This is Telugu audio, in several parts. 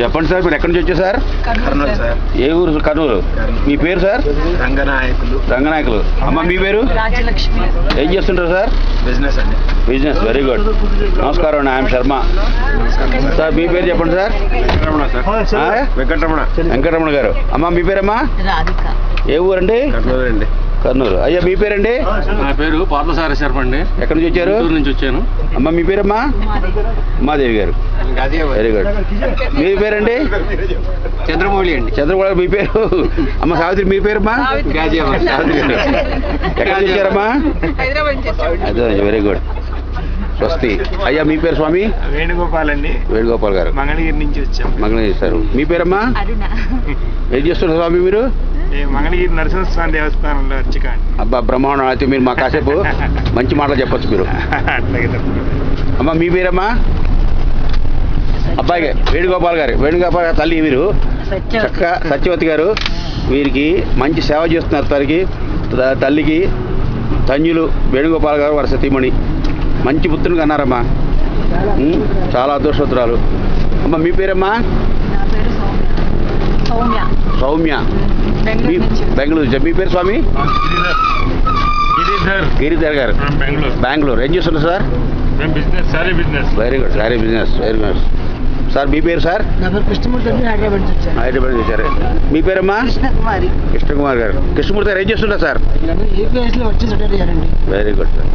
చెప్పండి సార్ మీరు ఎక్కడి నుంచి వచ్చారు సార్? కర్నూలు సార్. ఏ ఊరు కర్నూలు. మీ పేరు సార్? రంగనాయకులు. రంగనాయకులు. అమ్మ మీ పేరు? రాజలక్ష్మి. ఏం చేస్తుంటారు సార్? బిజినెస్ అండి. Business very good. నమస్కారం అండి ఐఎమ్ శర్మ. సార్ మీ పేరు చెప్పండి సార్? వెంకటరమణ సార్? వెంకటరమణ. వెంకటరమణ గారు. అమ్మ మీ పేరమ్మా? ఏ ఊరండి? కర్నూలు అండి. కర్నూలు. అయ్యా మీ పేరండి? నా పేరు పార్థసారి శర్మ అండి. ఎక్కడి నుంచి వచ్చారు? నుంచి వచ్చాను. అమ్మ మీ పేరమ్మా? ఉమాదేవి గారు. వెరీ గుడ్ మీ పేరండి? చంద్రమౌళి అండి. గారు మీ పేరు? అమ్మ సావిత్రి మీ పేరమ్మా? గాజియాబాద్ సావిత్రి గారు. ఎక్కడి నుంచి వచ్చారమ్మా? హైదరాబాద్ అదే వెరీ గుడ్ స్వస్తి. అయ్యా మీ పేరు స్వామి? వేణుగోపాల్ అండి. వేణుగోపాల్ గారు. మంగళగిరి నుంచి వచ్చాం మంగళం చేస్తారు మీ పేరమ్మా? అరుణ. ఏం చేస్తున్నారు స్వామి మీరు? మంగళగిరి నరసింహస్వామి దేవస్థానంలో అర్చక అబ్బా బ్రహ్మాండం అయితే మీరు మా కాసేపు మంచి మాటలు చెప్పొచ్చు మీరు. అమ్మ మీ పేరమ్మా? అబ్బాయి వేణుగోపాల్ గారు వేణుగోపాల్ గారు తల్లి మీరు చక్క సత్యవతి గారు వీరికి మంచి సేవ చేస్తున్నారు తల్లికి తల్లికి. ధన్యులు వేణుగోపాల్ గారు వారి సతీమణి మంచి పుత్రుని కన్నారమ్మా. చాలా అదృష్టోత్తరాలు అమ్మ మీ పేరమ్మా? సౌమ్య. సౌమ్య. బెంగళూరు. మీ పేరు స్వామి? గిరిధర్. గారు. బెంగళూరు. బెంగళూరు. ఏం చేస్తున్నారు సార్? మేము business sorry business very good sorry business very good sir మీ పేరు సార్? హైదరాబాద్ నుంచి వచ్చాను హైదరాబాద్ నుంచి వచ్చారు. మీ పేరమ్మా? కృష్ణకుమారి. కృష్ణకుమార్ గారు. కృష్ణమూర్తి గారు ఏం చేస్తుంటారు sir? Very good sir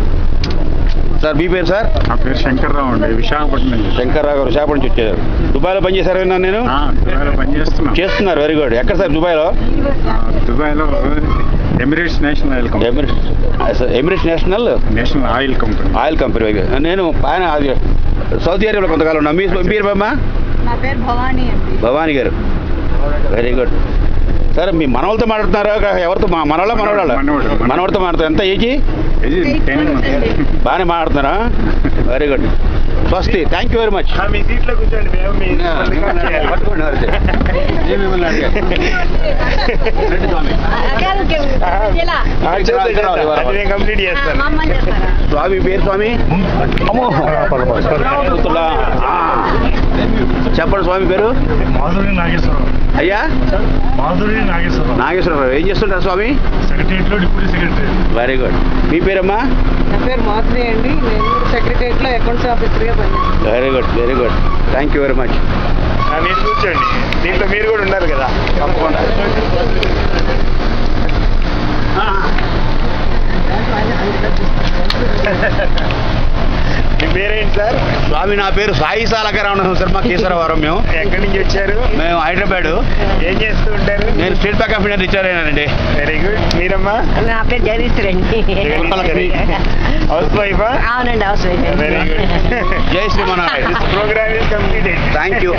sir మీ పేరు సార్? నా పేరు శంకర్రావు అండి విశాఖపట్నం నుంచి. శంకర్రావు గారు విశాఖపట్నం నుంచి వచ్చారు. దుబాయ్లో పనిచేశారు విన్నాను నేను? ఆ, దుబాయ్లో పనిచేస్తున్నాం చేస్తున్నారు వెరీ గుడ్ ఎక్కడ సార్ దుబాయ్లో? ఆ, దుబాయ్లో Emirates national oil company. Emirates Emirates national? National oil company. Oil company very good. నేను ఆయన అది సౌదీ అరేబియాలో కొంతకాలం ఉన్నా. మీ మీరు అమ్మా నా పేరు భవానీ అండి. భవానీ గారు. వెరీ గుడ్ సార్ మీ మనవాళ్ళతో మాట్లాడుతున్నారా? ఎవరితో? మా మనవాళ్ళ మనవాళ్ళ మనవాడు. మనవాడితో మాట్లాడుతారు ఎంత ఏజీ? బాగానే మాట్లాడుతున్నారా? వెరీ గుడ్ స్వస్తి థ్యాంక్ యూ వెరీ మచ్ మీ సీట్లో కూర్చోండి స్వామి. కంప్లీట్ చేస్తాను స్వామి పేరు స్వామి. చెప్పండి స్వామి పేరు? మాధురి నాగేశ్వరరావు. అయ్యా? మాధురి నాగేశ్వరరావు. నాగేశ్వరరావు. ఏం చేస్తుంటారు స్వామి? సెక్రటరియట్లో డిప్యూటీ సెక్రటరీ. వెరీ గుడ్ మీ పేరమ్మా? నా పేరు మాధురి అండి. నేను సెక్రటరియట్లో అకౌంట్స్ ఆఫీసర్గా పనిచేస్తాను very good very good thank you very much మీరు కూర్చోండి దీంట్లో మీరు కూడా ఉన్నారు కదా. తప్పకుండా మీ పేరేంటి సార్ స్వామి నా పేరు సాయి సాలకరావు శర్మ కేశవరం మేము. ఎక్కడి నుంచి వచ్చారు? మేము హైదరాబాద్. ఏం చేస్తూ ఉంటారు? నేను State Bank of India retire అయినానండి. Very good. మీరమ్మా? నా పేరు జయశ్రీ అండి హౌస్ వైఫా? అవునండి అవసరం వెరీ గుడ్. జై Sriman Narayana. Programme is completed thank you